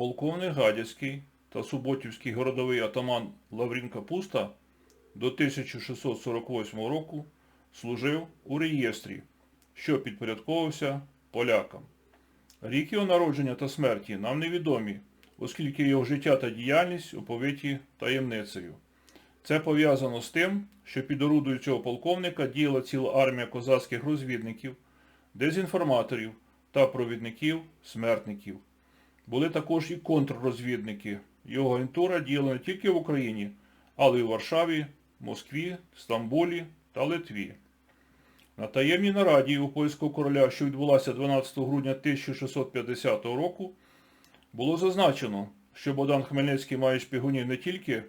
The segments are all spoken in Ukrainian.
Полковник Гадяцький та Суботівський городовий атаман Лаврін Капуста до 1648 року служив у реєстрі, що підпорядковувався полякам. Рік його народження та смерті нам невідомі, оскільки його життя та діяльність оповиті таємницею. Це пов'язано з тим, що під орудою цього полковника діяла ціла армія козацьких розвідників, дезінформаторів та провідників-смертників. Були також і контррозвідники. Його агентура діяла не тільки в Україні, але й у Варшаві, Москві, Стамбулі та Литві. На таємній нараді у польського короля, що відбулася 12 грудня 1650 року, було зазначено, що Богдан Хмельницький має шпигунів не тільки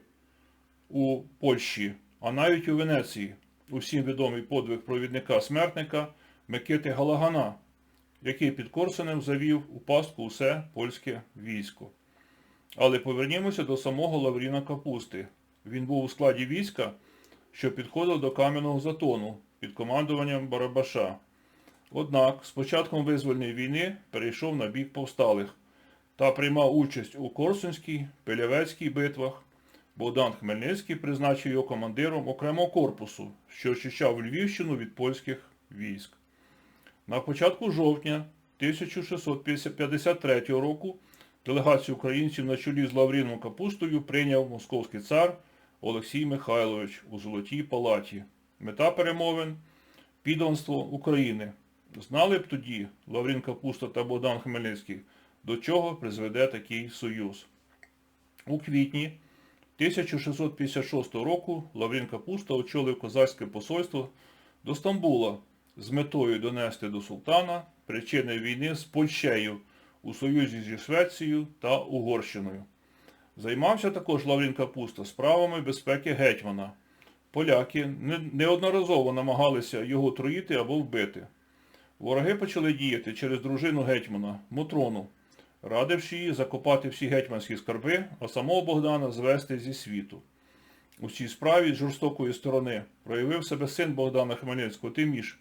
у Польщі, а навіть у Венеції. Усім відомий подвиг провідника-смертника Микити Галагана, який під Корсунем завів у пастку усе польське військо. Але повернімося до самого Лавріна Капусти. Він був у складі війська, що підходив до Кам'яного затону під командуванням Барабаша. Однак з початком визвольної війни перейшов на бік повсталих та приймав участь у Корсунській, Пелявецькій битвах. Богдан Хмельницький призначив його командиром окремого корпусу, що очищав Львівщину від польських військ. На початку жовтня 1653 року делегацію українців на чолі з Лавріном Капустою прийняв московський цар Олексій Михайлович у Золотій палаті. Мета перемовин – підданство України. Знали б тоді Лаврін Капуста та Богдан Хмельницький, до чого призведе такий союз. У квітні 1656 року Лаврін Капуста очолив козацьке посольство до Стамбула з метою донести до султана причини війни з Польщею у союзі зі Швецією та Угорщиною. Займався також Лаврін Капуста справами безпеки гетьмана. Поляки неодноразово намагалися його труїти або вбити. Вороги почали діяти через дружину гетьмана Мотрону, радивши її закопати всі гетьманські скарби, а самого Богдана звести зі світу. У цій справі з жорстокої сторони проявив себе син Богдана Хмельницького Тиміш,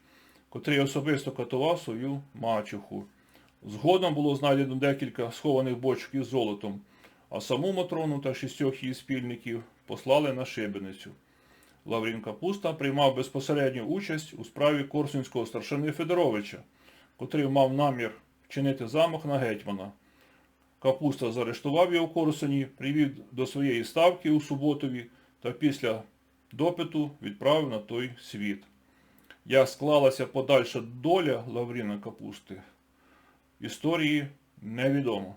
котрий особисто катував свою мачуху. Згодом було знайдено декілька схованих бочок із золотом, а саму Матрону та шістьох її спільників послали на шибеницю. Лаврін Капуста приймав безпосередню участь у справі Корсунського старшини Федоровича, котрий мав намір вчинити замах на гетьмана. Капуста заарештував його в Корсуні, привів до своєї ставки у Суботові та після допиту відправив на той світ. Як склалася подальша доля Лавріна Капусти, історії невідомо.